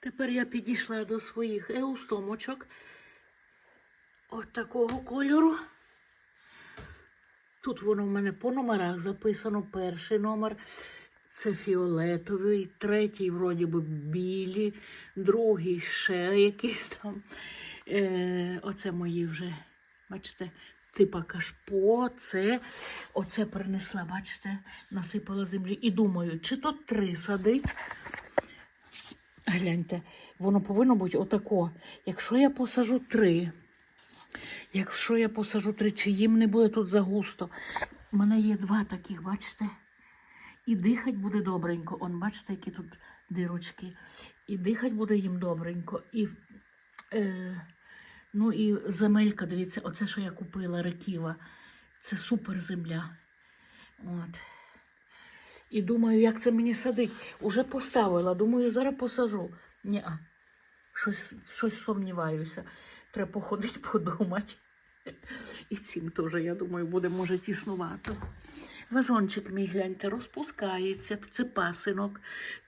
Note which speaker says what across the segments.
Speaker 1: Тепер я підійшла до своїх еустомочок. От такого кольору. Тут воно в мене по номерах записано. Перший номер це фіолетовий, третій, вроді би, білі, другий ще якийсь там. Е, оце мої вже, бачите, типа кашпо, це, оце принесла, бачите, насипала землі. І думаю, чи то три садить. Гляньте, воно повинно бути отако. Якщо я посажу три, якщо я посажу три, чи їм не буде тут загусто. У мене є два таких, бачите? І дихать буде добренько. Он, бачите, які тут дирочки. І дихать буде їм добренько. І, е, ну і земелька, дивіться, оце, що я купила, реківа. Це супер земля. От. І думаю, як це мені садить. Уже поставила. Думаю, зараз посажу. Ні, щось, щось сумніваюся. Треба походити, подумати. І цим теж, я думаю, буде може тіснувато. Вазончик мій гляньте, розпускається, це пасинок.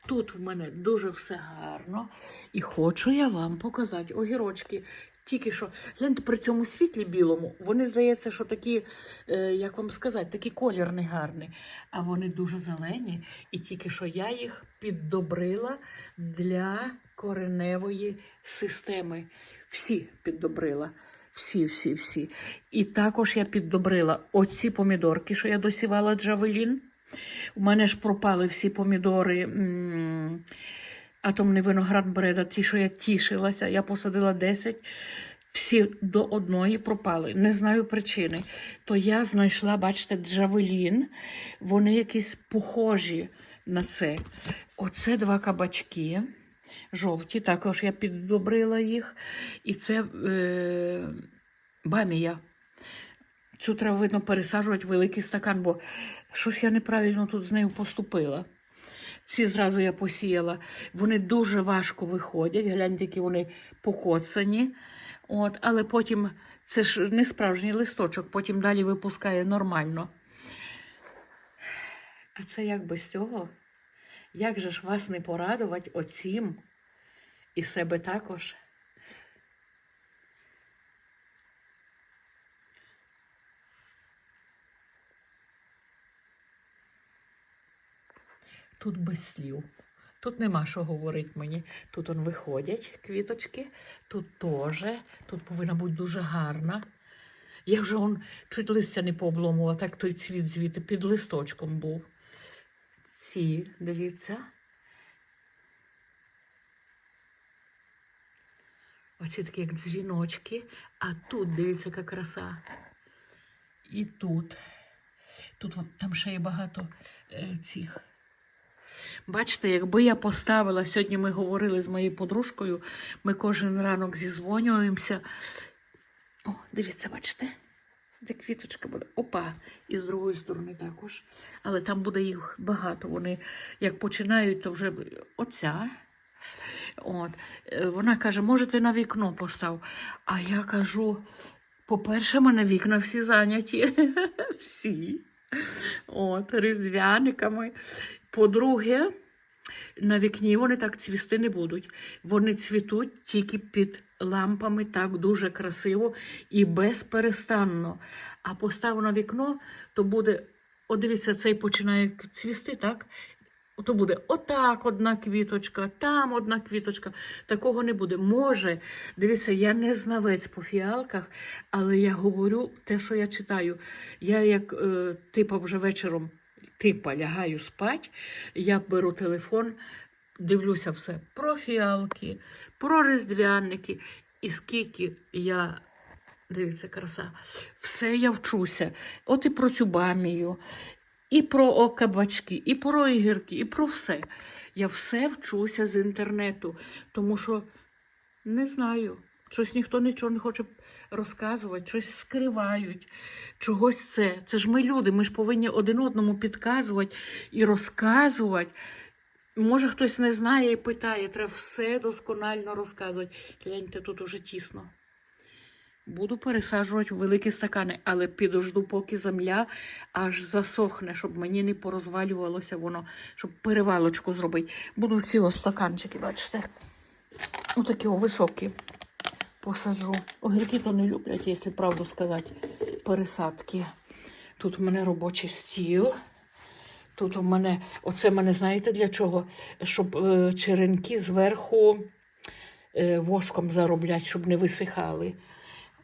Speaker 1: Тут в мене дуже все гарно. І хочу я вам показати огірочки. Тільки що, гляньте, при цьому світлі білому, вони здається, що такі, е, як вам сказати, такий колір не гарний. А вони дуже зелені. І тільки що я їх піддобрила для кореневої системи. Всі піддобрила. Всі, всі, всі. І також я піддобрила оці помідорки, що я досівала джавелін. У мене ж пропали всі помідори. м, Атомний виноград бреда, ті, що я тішилася, я посадила 10, всі до одної пропали. Не знаю причини. То я знайшла, бачите, джавелін. Вони якісь похожі на це. Оце два кабачки. Жовті, також я піддобрила їх. І це е, бамія. Цю треба, видно, пересаджувати великий стакан, бо щось я неправильно тут з нею поступила. Ці зразу я посіяла. Вони дуже важко виходять. Гляньте, які вони покоцані. От, але потім це ж не справжній листочок, потім далі випускає нормально. А це як без цього? Як же ж вас не порадувати оцім і себе також? Тут без слів. Тут нема що говорити мені. Тут он виходять квіточки, тут теж, тут повинна бути дуже гарна. Я вже он чуть листя не пообломувала, так той цвіт звідти під листочком був. Ці, дивіться. Оці такі як дзвіночки, а тут дивіться, яка краса. І тут. Тут там ще є багато е, цих. Бачите, якби я поставила, сьогодні ми говорили з моєю подружкою, ми кожен ранок зізвонюємося. О, дивіться, бачите? Де квіточка буде. Опа, і з другої сторони також. Але там буде їх багато. Вони як починають, то вже оця. От. Е, Вона каже, можете на вікно постав. А я кажу: по-перше, мене вікна всі зайняті. всі. От, різдвяниками. По-друге, на вікні вони так цвісти не будуть. Вони цвітуть тільки під лампами, так дуже красиво і безперестанно. А постав на вікно, то буде, о, дивіться, цей починає цвісти, так? То буде отак одна квіточка, там одна квіточка. Такого не буде. Може, дивіться, я не знавець по фіалках, але я говорю те, що я читаю. Я як е, типа вже вечором типа лягаю спать, я беру телефон, дивлюся все про фіалки, про різдвяники, і скільки я. Дивіться, краса. Все я вчуся. От і про цю бамію, і про кабачки, і про ігірки, і про все. Я все вчуся з інтернету, тому що не знаю. Щось ніхто нічого не хоче розказувати, щось скривають, чогось це. Це ж ми люди, ми ж повинні один одному підказувати і розказувати. Може, хтось не знає і питає, треба все досконально розказувати. Гляньте, тут уже тісно. Буду пересаджувати великі стакани, але підожду, поки земля аж засохне, щоб мені не порозвалювалося воно, щоб перевалочку зробити. Буду ці стаканчики, бачите? Отакі високі посаджу. Огірки то не люблять, якщо правду сказати, пересадки. Тут у мене робочий стіл. Тут у мене, оце мене знаєте для чого? Щоб е, черенки зверху е, воском зароблять, щоб не висихали.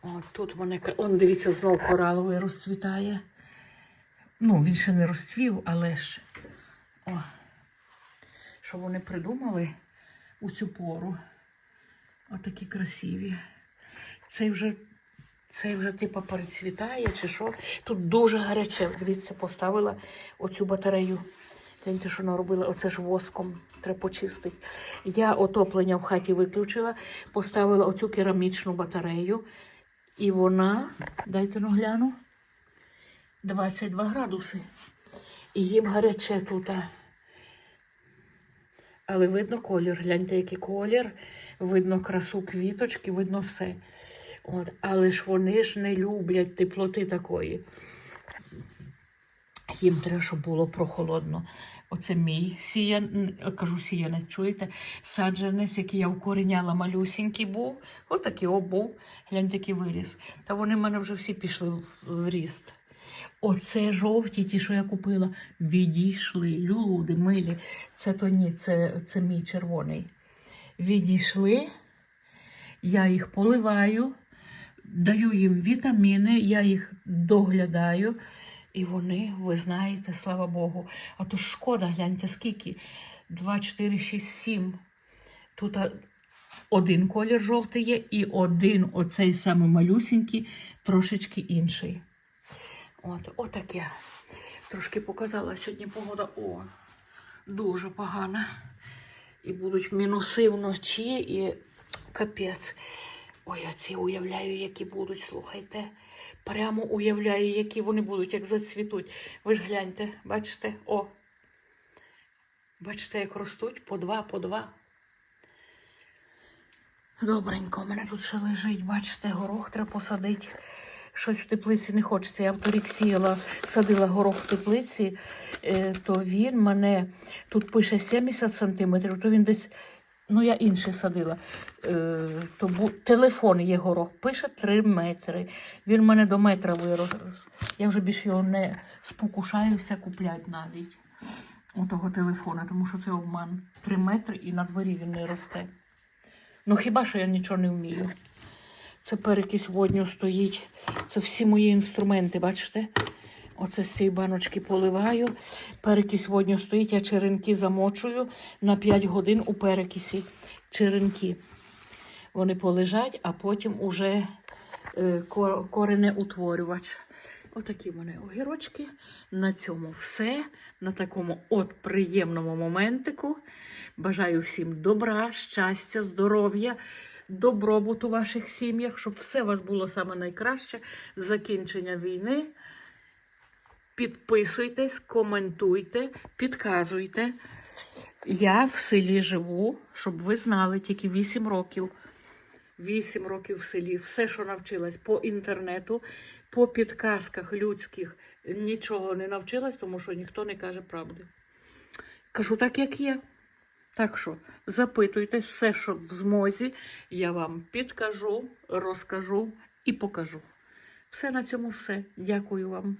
Speaker 1: От тут у мене, он, дивіться, знову кораловий розцвітає. Ну, він ще не розцвів, але ж. О, що вони придумали у цю пору. Отакі красиві. Цей вже, цей вже типу перецвітає чи що. Тут дуже гаряче. Дивіться, поставила оцю батарею. Гляньте, що наробила, оце ж воском треба почистити. Я отоплення в хаті виключила, поставила оцю керамічну батарею. І вона, дайте ну гляну, 22 градуси. І їм гаряче тут. Але видно колір. Гляньте, який колір, видно красу квіточки, видно все. От. Але ж вони ж не люблять теплоти такої. Їм треба, щоб було прохолодно. Оце мій сіян, кажу сіянець, чуєте, саджанець, який я укореняла малюсінький був. Отакий о, був. Гляньте, який виріс. Та вони в мене вже всі пішли в ріст. Оце жовті, ті, що я купила, відійшли. Люди милі. Це то ні, це, це мій червоний. Відійшли, я їх поливаю, даю їм вітаміни, я їх доглядаю. І вони, ви знаєте, слава Богу. А то шкода, гляньте, скільки? 2, 4, 6, 7. Тут один колір жовтий є, і один оцей самий малюсінький, трошечки інший. От, отаке. Трошки показала сьогодні погода. О, дуже погана. І будуть мінуси вночі, і капець. Ой, я ці уявляю, які будуть, слухайте. Прямо уявляю, які вони будуть, як зацвітуть. Ви ж гляньте, бачите? О. Бачите, як ростуть по два, по два. Добренько, у мене тут ще лежить, бачите, горох треба посадити. Щось в теплиці не хочеться. Я в торік сіяла, садила горох в теплиці, е, то він мене тут пише 70 сантиметрів, то він десь, ну я інше садила. Е, то бу, телефон є горох, пише 3 метри. Він мене до метра вирос. Я вже більше його не спокушаюся купляти навіть. У того телефона, тому що це обман. 3 метри і на дворі він не росте. Ну хіба що я нічого не вмію. Це перекись водню стоїть. Це всі мої інструменти, бачите? Оце з цієї баночки поливаю. Перекись водню стоїть, я черенки замочую на 5 годин у перекисі. Черенки. Вони полежать, а потім уже е, ко- коренеутворювач. Отакі в мене огірочки. На цьому все. На такому от приємному моментику. Бажаю всім добра, щастя, здоров'я, добробуту у ваших сім'ях, щоб все у вас було саме найкраще. Закінчення війни. Підписуйтесь, коментуйте, підказуйте. Я в селі живу, щоб ви знали, тільки 8 років. 8 років в селі. Все, що навчилась по інтернету, по підказках людських, нічого не навчилась, тому що ніхто не каже правди. Кажу так, як є. Так що запитуйтесь все, що в змозі, я вам підкажу, розкажу і покажу. Все на цьому все. Дякую вам.